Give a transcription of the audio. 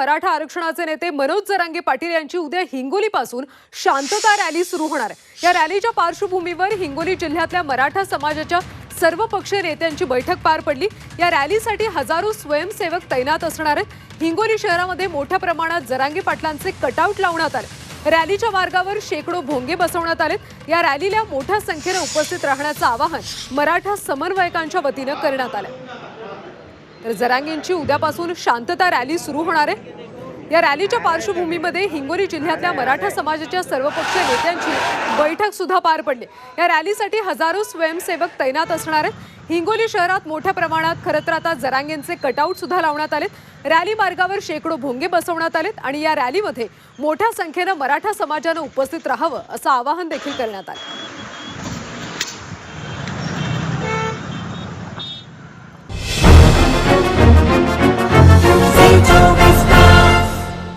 मराठा आरक्षणाचे नेते मनोज जरांगे पाटील यांची उद्या हिंगोलीपासून शांतता रॅली सुरू होणार. आहे या रॅलीच्या पार्श्वभूमीवर हिंगोली जिल्ह्यातल्या मराठा समाजाच्या सर्व पक्षीय नेत्यांची बैठक पार पडली. या रॅलीसाठी हजारो स्वयंसेवक तैनात असणार आहेत. हिंगोली शहरामध्ये मोठ्या प्रमाणात जरांगे पाटलांचे कटआउट लावण्यात आले. रॅलीच्या मार्गावर शेकडो भोंगे बसवण्यात आलेत. या रॅलीला मोठ्या संख्येने उपस्थित राहण्याचं आवाहन मराठा समन्वयकांच्या वतीनं करण्यात आलं. तर जरांगेंची उद्यापासून शांतता रॅली सुरू होणार आहे. या रॅलीच्या पार्श्वभूमीमध्ये हिंगोली जिल्ह्यातल्या मराठा समाजाच्या सर्वपक्षीय नेत्यांची बैठक सुद्धा पार पडली. या रॅलीसाठी हजारो स्वयंसेवक तैनात असणार आहेत. हिंगोली शहरात मोठ्या प्रमाणात खरं तर आता जरांगेंचे कटआउट सुद्धा लावण्यात आलेत. रॅली मार्गावर शेकडो भोंगे बसवण्यात आलेत आणि या रॅलीमध्ये मोठ्या संख्येनं मराठा समाजानं उपस्थित राहावं असं आवाहन देखील करण्यात आलं.